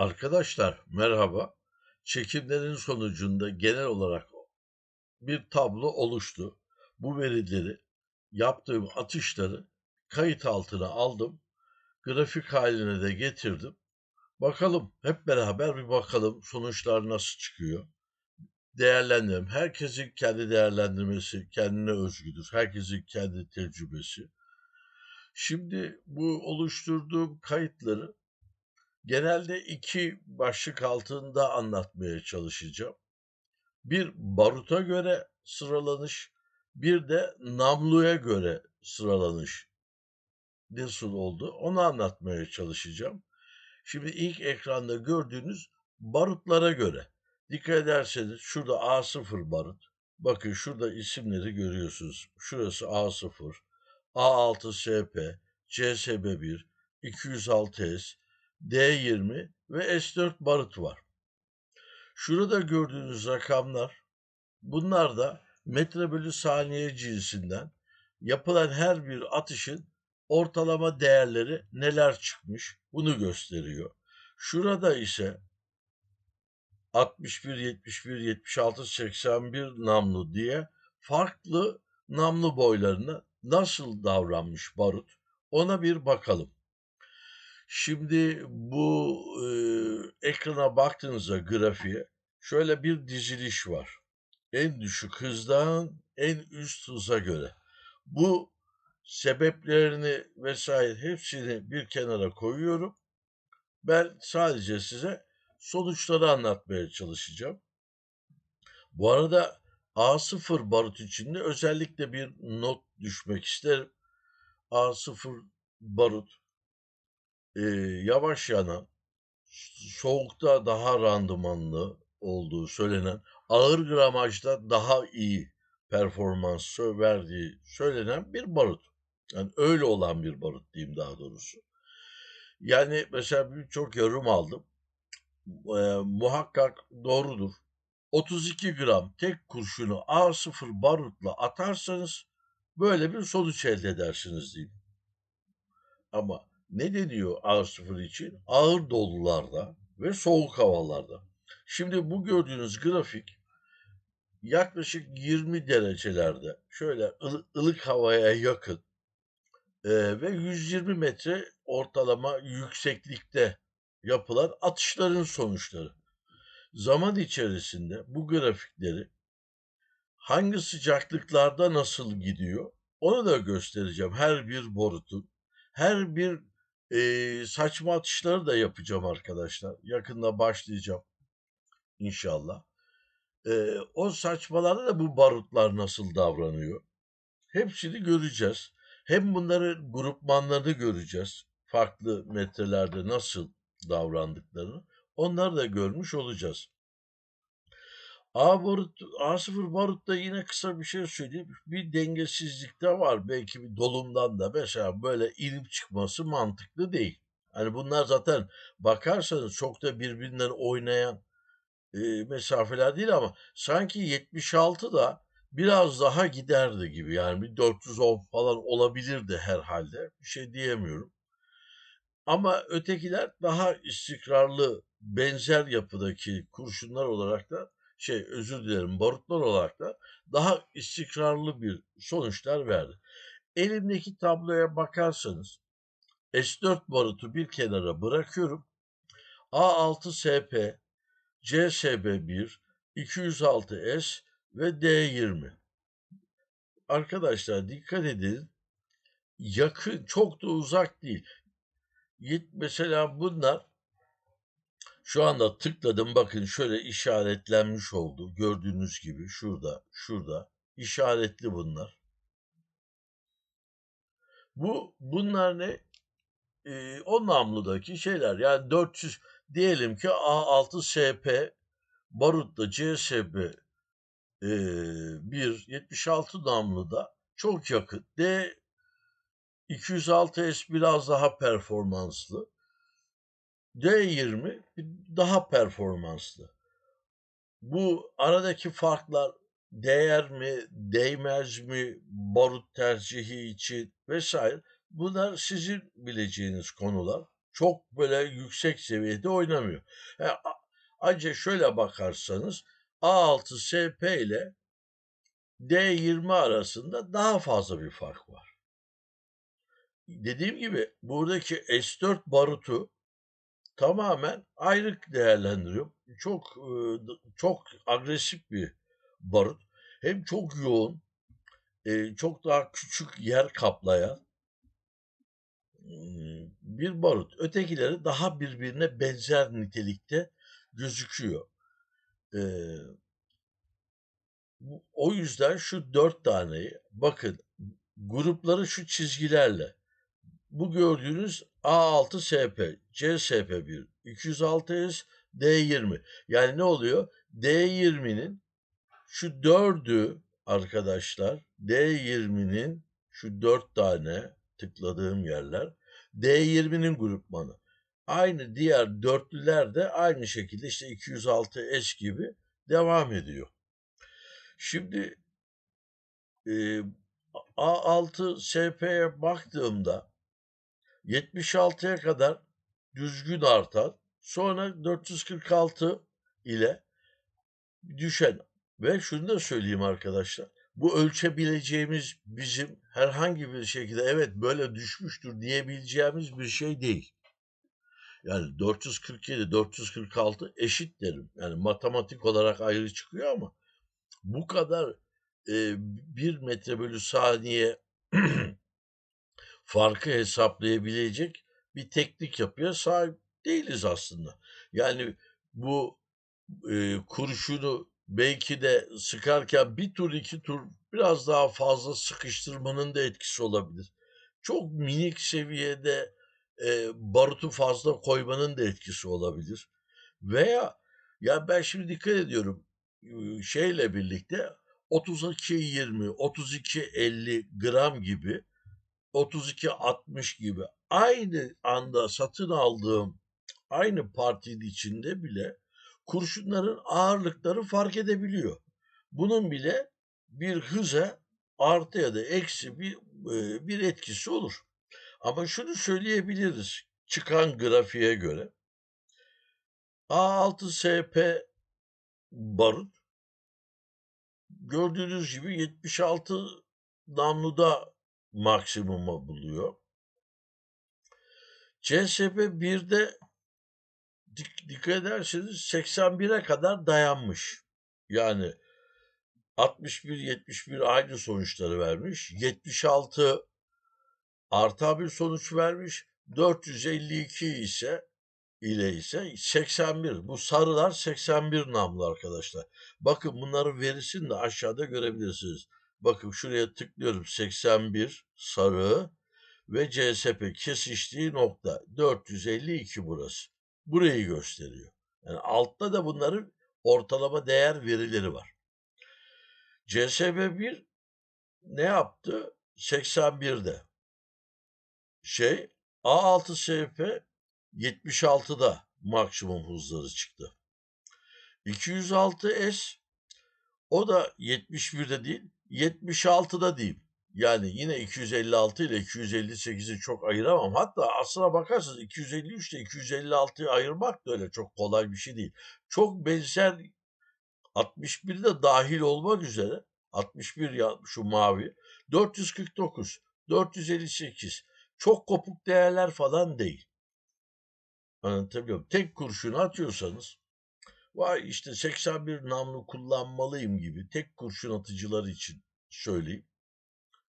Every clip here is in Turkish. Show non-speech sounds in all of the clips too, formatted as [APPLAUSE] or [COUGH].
Arkadaşlar merhaba. Çekimlerin sonucunda genel olarak bir tablo oluştu. Bu verileri, yaptığım atışları kayıt altına aldım. Grafik haline de getirdim. Bakalım hep beraber bir bakalım sonuçlar nasıl çıkıyor. Değerlendirelim. Herkesin kendi değerlendirmesi kendine özgüdür. Herkesin kendi tecrübesi. Şimdi bu oluşturduğum kayıtları genelde iki başlık altında anlatmaya çalışacağım. Bir baruta göre sıralanış, bir de namluya göre sıralanış nasıl oldu onu anlatmaya çalışacağım. Şimdi ilk ekranda gördüğünüz barutlara göre. Dikkat ederseniz şurada A0 barut. Bakın şurada isimleri görüyorsunuz. Şurası A0, A6SP, CSB1, 206S, D20 ve S4 barut var. Şurada gördüğünüz rakamlar bunlar da metre bölü saniye cinsinden yapılan her bir atışın ortalama değerleri neler çıkmış bunu gösteriyor. Şurada ise 61, 71, 76, 81 namlu diye farklı namlu boylarına nasıl davranmış barut ona bir bakalım. Şimdi bu e, ekrana baktığınızda grafiğe şöyle bir diziliş var. En düşük hızdan en üst hıza göre. Bu sebeplerini vesaire hepsini bir kenara koyuyorum. Ben sadece size sonuçları anlatmaya çalışacağım. Bu arada A0 barut içinde özellikle bir not düşmek isterim. A0 barut e, yavaş yanan, soğukta daha randımanlı olduğu söylenen, ağır gramajda daha iyi performans verdiği söylenen bir barut. Yani öyle olan bir barut diyeyim daha doğrusu. Yani mesela birçok yorum aldım. E, muhakkak doğrudur. 32 gram tek kurşunu A0 barutla atarsanız böyle bir sonuç elde edersiniz diyeyim. Ama ne deniyor A0 için? Ağır dolularda ve soğuk havalarda. Şimdi bu gördüğünüz grafik yaklaşık 20 derecelerde şöyle ılık havaya yakın e, ve 120 metre ortalama yükseklikte yapılan atışların sonuçları. Zaman içerisinde bu grafikleri hangi sıcaklıklarda nasıl gidiyor onu da göstereceğim. Her bir borutun, her bir e, saçma atışları da yapacağım arkadaşlar. Yakında başlayacağım inşallah. E, o saçmalarda da bu barutlar nasıl davranıyor. Hepsini göreceğiz. Hem bunların grupmanlarını göreceğiz. Farklı metrelerde nasıl davrandıklarını. Onları da görmüş olacağız. A barut, A0 barutta yine kısa bir şey söyleyeyim. Bir dengesizlik de var. Belki bir dolumdan da mesela böyle inip çıkması mantıklı değil. Hani bunlar zaten bakarsanız çok da birbirinden oynayan e, mesafeler değil ama sanki 76 da biraz daha giderdi gibi. Yani bir 410 falan olabilirdi herhalde. Bir şey diyemiyorum. Ama ötekiler daha istikrarlı benzer yapıdaki kurşunlar olarak da şey özür dilerim barutlar olarak da daha istikrarlı bir sonuçlar verdi. Elimdeki tabloya bakarsanız S4 barutu bir kenara bırakıyorum. A6SP, CSB1, 206S ve D20. Arkadaşlar dikkat edin. Yakın, çok da uzak değil. Mesela bunlar şu anda tıkladım bakın şöyle işaretlenmiş oldu. Gördüğünüz gibi şurada, şurada işaretli bunlar. Bu bunlar ne? Ee, o namludaki şeyler. Yani 400 diyelim ki A6SP barutta CSB e, 1 76 namluda çok yakın. D 206S biraz daha performanslı. D20 daha performanslı. Bu aradaki farklar değer mi, değmez mi, barut tercihi için vesaire bunlar sizin bileceğiniz konular. Çok böyle yüksek seviyede oynamıyor. E, ancak şöyle bakarsanız A6SP ile D20 arasında daha fazla bir fark var. Dediğim gibi buradaki S4 barutu tamamen ayrı değerlendiriyorum. Çok çok agresif bir barut. Hem çok yoğun, çok daha küçük yer kaplayan bir barut. Ötekileri daha birbirine benzer nitelikte gözüküyor. o yüzden şu dört taneyi bakın grupları şu çizgilerle bu gördüğünüz A6SP, CSP1, 206S, D20. Yani ne oluyor? D20'nin şu dördü arkadaşlar, D20'nin şu dört tane tıkladığım yerler, D20'nin grupmanı. Aynı diğer dörtlüler de aynı şekilde işte 206S gibi devam ediyor. Şimdi e, A6SP'ye baktığımda 76'ya kadar düzgün artan, sonra 446 ile düşen ve şunu da söyleyeyim arkadaşlar. Bu ölçebileceğimiz bizim herhangi bir şekilde evet böyle düşmüştür diyebileceğimiz bir şey değil. Yani 447, 446 eşit derim. Yani matematik olarak ayrı çıkıyor ama bu kadar e, bir metre bölü saniye [CLEARS THROAT] farkı hesaplayabilecek bir teknik yapıya sahip değiliz aslında. Yani bu e, kurşunu belki de sıkarken bir tur iki tur biraz daha fazla sıkıştırmanın da etkisi olabilir. Çok minik seviyede e, barutu fazla koymanın da etkisi olabilir. Veya ya ben şimdi dikkat ediyorum şeyle birlikte 32-20, 32-50 gram gibi 32-60 gibi aynı anda satın aldığım aynı partinin içinde bile kurşunların ağırlıkları fark edebiliyor. Bunun bile bir hıza artı ya da eksi bir, bir etkisi olur. Ama şunu söyleyebiliriz çıkan grafiğe göre. A6SP barut gördüğünüz gibi 76 namluda maksimuma buluyor. CSP 1'de dikkat ederseniz 81'e kadar dayanmış. Yani 61-71 aynı sonuçları vermiş. 76 arta bir sonuç vermiş. 452 ise ile ise 81. Bu sarılar 81 namlı arkadaşlar. Bakın bunların verisini de aşağıda görebilirsiniz. Bakın şuraya tıklıyorum 81 sarı ve CSP kesiştiği nokta 452 burası. Burayı gösteriyor. Yani altta da bunların ortalama değer verileri var. CSP1 ne yaptı? 81'de. Şey A6SP 76'da maksimum hızları çıktı. 206S o da 71'de değil 76'da diyeyim. Yani yine 256 ile 258'i çok ayıramam. Hatta aslına bakarsanız 253 ile 256'yı ayırmak da öyle çok kolay bir şey değil. Çok benzer 61 de dahil olmak üzere 61 ya şu mavi 449 458 çok kopuk değerler falan değil. Anlatabiliyor muyum? Tek kurşun atıyorsanız vay işte 81 namlu kullanmalıyım gibi tek kurşun atıcılar için söyleyeyim.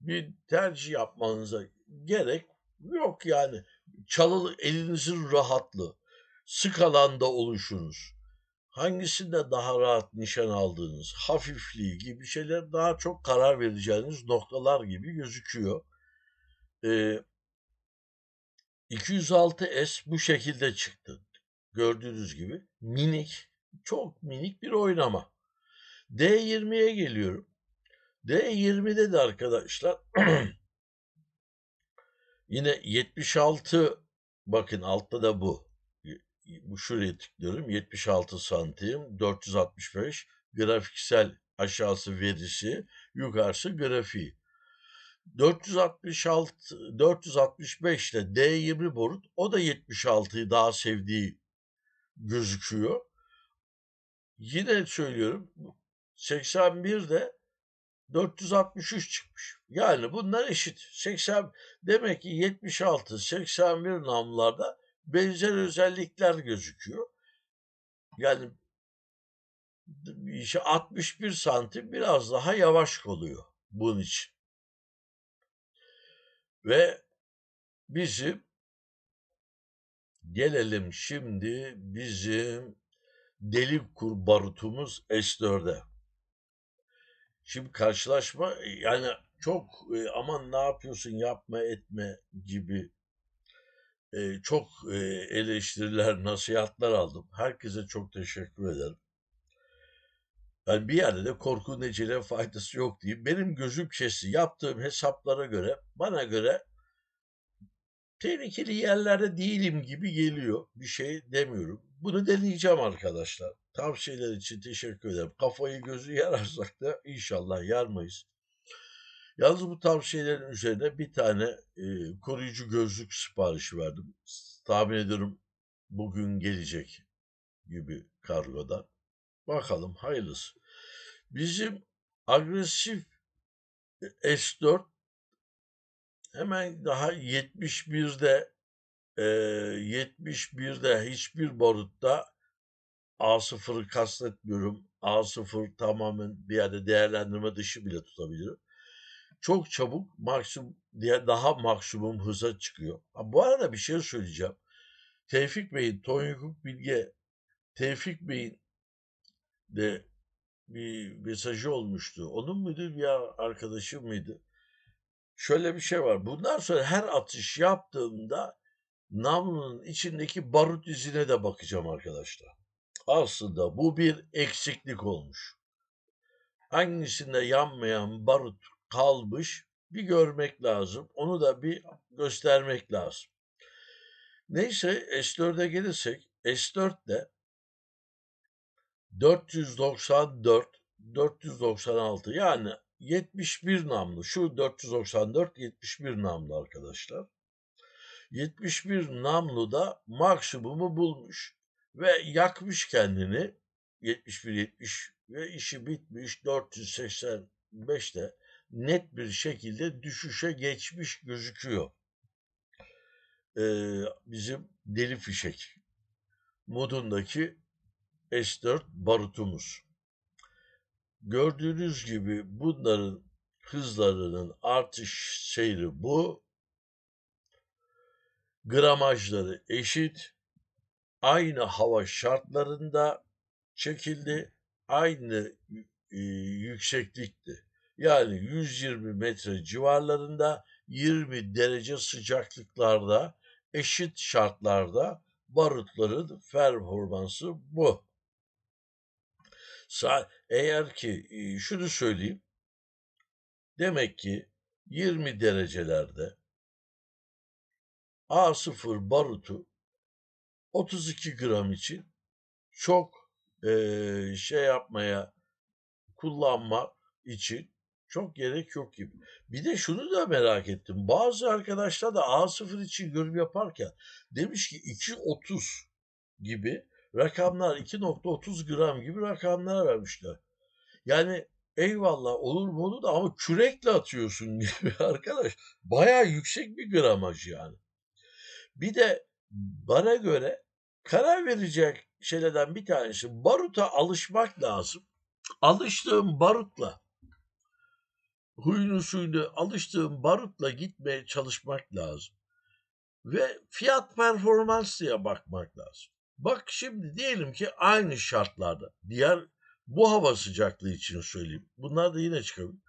Bir tercih yapmanıza gerek yok yani. Çalılı elinizin rahatlığı, sık alanda oluşunuz, hangisinde daha rahat nişan aldığınız, hafifliği gibi şeyler daha çok karar vereceğiniz noktalar gibi gözüküyor. Ee, 206S bu şekilde çıktı. Gördüğünüz gibi minik, çok minik bir oynama. D20'ye geliyorum. D20'de de arkadaşlar [CLEARS THROAT] yine 76 bakın altta da bu. Bu şuraya tıklıyorum. 76 santim 465 grafiksel aşağısı verisi yukarısı grafiği. 466 465 ile D20 borut o da 76'yı daha sevdiği gözüküyor. Yine söylüyorum 81'de 463 çıkmış. Yani bunlar eşit. 80 demek ki 76 81 namlularda benzer özellikler gözüküyor. Yani işte 61 santim biraz daha yavaş oluyor bunun için. Ve bizim gelelim şimdi bizim delik kur barutumuz S4'e. Şimdi karşılaşma yani çok e, aman ne yapıyorsun yapma etme gibi e, çok e, eleştiriler, [LAUGHS] nasihatler aldım. Herkese çok teşekkür ederim. Yani bir yerde de korku necele faydası yok diyeyim. Benim gözüm kesti. Yaptığım hesaplara göre, bana göre tehlikeli yerlerde değilim gibi geliyor. Bir şey demiyorum. Bunu deneyeceğim arkadaşlar. Tavsiyeler için teşekkür ederim. Kafayı gözü yararsak da inşallah yarmayız. Yalnız bu tavsiyelerin üzerine bir tane e, koruyucu gözlük siparişi verdim. Tahmin ediyorum bugün gelecek gibi kargodan. Bakalım hayırlısı. Bizim agresif S4 hemen daha 71'de e, 71'de hiçbir barutta A0'ı kastetmiyorum. A0 tamamen bir yerde değerlendirme dışı bile tutabilirim. Çok çabuk maksimum diye daha maksimum hıza çıkıyor. Ha, bu arada bir şey söyleyeceğim. Tevfik Bey'in, Tonyukuk Bilge, Tevfik Bey'in de bir mesajı olmuştu. Onun muydu ya arkadaşım mıydı? Şöyle bir şey var. Bundan sonra her atış yaptığımda namlunun içindeki barut izine de bakacağım arkadaşlar. Aslında bu bir eksiklik olmuş. Hangisinde yanmayan barut kalmış bir görmek lazım. Onu da bir göstermek lazım. Neyse S4'e gelirsek S4'te 494 496 yani 71 namlu. Şu 494 71 namlu arkadaşlar. 71 namlu da maksimumu bulmuş ve yakmış kendini 71 70 ve işi bitmiş 485'te net bir şekilde düşüşe geçmiş gözüküyor. Ee, bizim deli fişek modundaki S4 barutumuz. Gördüğünüz gibi bunların hızlarının artış seyri bu. Gramajları eşit. Aynı hava şartlarında çekildi. Aynı e, yükseklikti. Yani 120 metre civarlarında 20 derece sıcaklıklarda eşit şartlarda barutların performansı bu. Eğer ki şunu söyleyeyim. Demek ki 20 derecelerde A0 barutu 32 gram için çok e, şey yapmaya kullanma için çok gerek yok gibi. Bir de şunu da merak ettim. Bazı arkadaşlar da A0 için yorum yaparken demiş ki 2.30 gibi rakamlar 2.30 gram gibi rakamlar vermişler. Yani eyvallah olur mu olur da ama kürekle atıyorsun [LAUGHS] gibi arkadaş. Baya yüksek bir gramaj yani. Bir de bana göre karar verecek şeylerden bir tanesi baruta alışmak lazım. Alıştığım barutla huyunu suyunu alıştığım barutla gitmeye çalışmak lazım. Ve fiyat performans diye bakmak lazım. Bak şimdi diyelim ki aynı şartlarda diğer bu hava sıcaklığı için söyleyeyim. Bunlar da yine çıkabilir.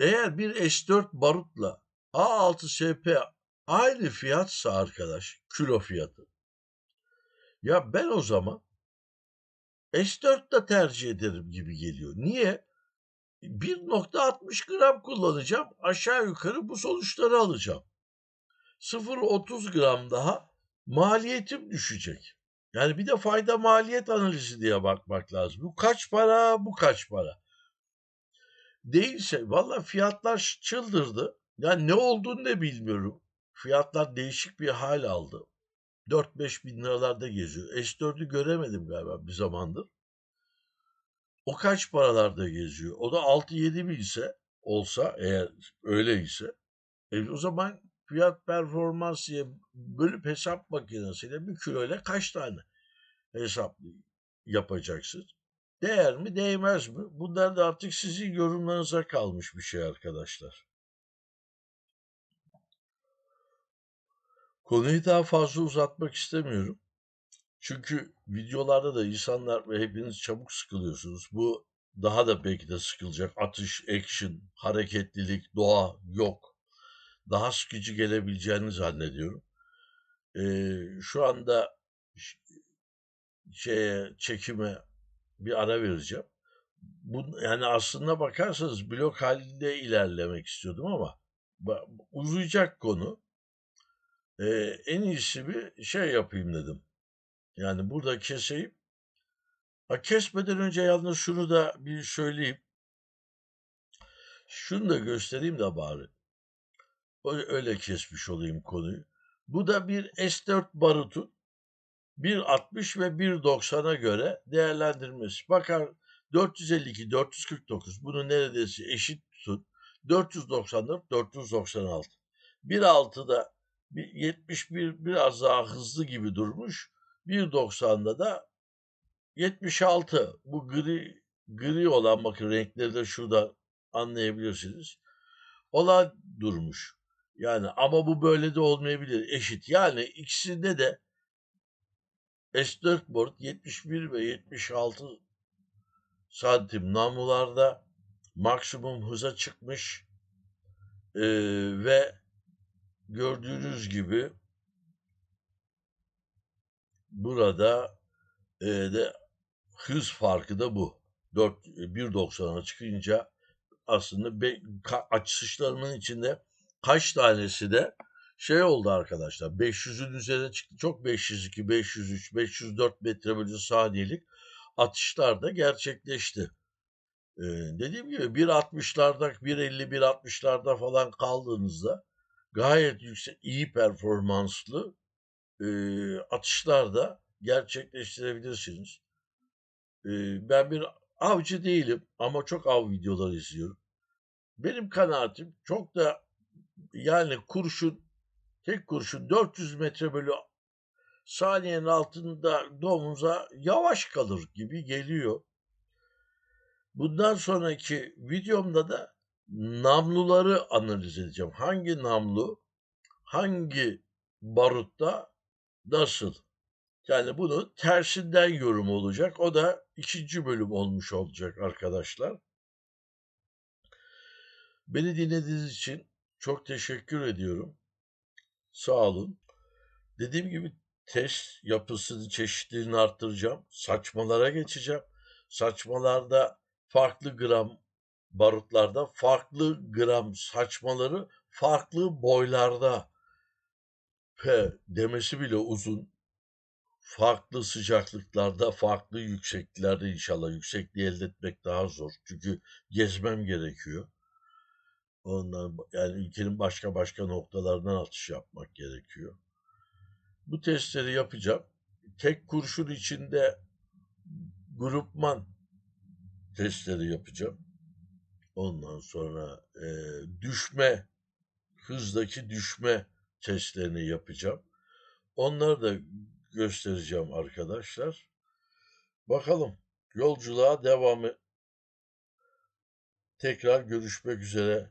Eğer bir S4 barutla A6SP aynı fiyatsa arkadaş kilo fiyatı. Ya ben o zaman S4 da tercih ederim gibi geliyor. Niye? 1.60 gram kullanacağım. Aşağı yukarı bu sonuçları alacağım. 0.30 gram daha maliyetim düşecek. Yani bir de fayda maliyet analizi diye bakmak lazım. Bu kaç para, bu kaç para. Değilse valla fiyatlar çıldırdı. Yani ne olduğunu da bilmiyorum. Fiyatlar değişik bir hal aldı. 4-5 bin liralarda geziyor. S4'ü göremedim galiba bir zamandır. O kaç paralarda geziyor? O da 6-7 bin ise olsa eğer öyleyse e, o zaman fiyat performans diye bölüp hesap makinesiyle bir kiloyla kaç tane hesap yapacaksın? Değer mi değmez mi? Bunlar da artık sizin yorumlarınıza kalmış bir şey arkadaşlar. Konuyu daha fazla uzatmak istemiyorum. Çünkü videolarda da insanlar ve hepiniz çabuk sıkılıyorsunuz. Bu daha da belki de sıkılacak. Atış, action, hareketlilik, doğa yok. Daha sıkıcı gelebileceğini zannediyorum. Ee, şu anda şeye, çekime bir ara vereceğim. Bu, yani aslında bakarsanız blok halinde ilerlemek istiyordum ama uzayacak konu. Ee, en iyisi bir şey yapayım dedim. Yani burada keseyim. Ha, kesmeden önce yalnız şunu da bir söyleyeyim. Şunu da göstereyim de bari. Öyle kesmiş olayım konuyu. Bu da bir S4 barutun 1.60 ve 1.90'a göre değerlendirmesi. Bakar 452, 449 bunu neredeyse eşit tutun. 494, 496. 1.6'da 71 biraz daha hızlı gibi durmuş. 1.90'da da 76. Bu gri gri olan bakın renkleri de şurada anlayabilirsiniz. Olan durmuş. Yani ama bu böyle de olmayabilir. Eşit. Yani ikisinde de S4 board 71 ve 76 santim namlularda maksimum hıza çıkmış ee, ve gördüğünüz gibi burada e, de hız farkı da bu. 4 1.90'a çıkınca aslında be, ka, açışlarımın içinde kaç tanesi de şey oldu arkadaşlar. 500'ün üzerine çıktı. Çok 502, 503, 504 metre bölü saniyelik atışlar da gerçekleşti. Ee, dediğim gibi 1.60'larda, 1.50, 1.60'larda falan kaldığınızda gayet yüksek, iyi performanslı e, atışlar da gerçekleştirebilirsiniz. E, ben bir avcı değilim ama çok av videoları izliyorum. Benim kanaatim çok da yani kurşun tek kurşun 400 metre bölü saniyenin altında domuza yavaş kalır gibi geliyor. Bundan sonraki videomda da namluları analiz edeceğim. Hangi namlu, hangi barutta nasıl? Yani bunu tersinden yorum olacak. O da ikinci bölüm olmuş olacak arkadaşlar. Beni dinlediğiniz için çok teşekkür ediyorum. Sağ olun. Dediğim gibi test yapısını, çeşitliliğini arttıracağım. Saçmalara geçeceğim. Saçmalarda farklı gram barutlarda farklı gram saçmaları farklı boylarda P demesi bile uzun. Farklı sıcaklıklarda, farklı yüksekliklerde inşallah yüksekliği elde etmek daha zor. Çünkü gezmem gerekiyor. Ondan yani ülkenin başka başka noktalarından atış yapmak gerekiyor. Bu testleri yapacağım. Tek kurşun içinde grupman testleri yapacağım. Ondan sonra e, düşme, hızdaki düşme testlerini yapacağım. Onları da göstereceğim arkadaşlar. Bakalım yolculuğa devamı. Tekrar görüşmek üzere.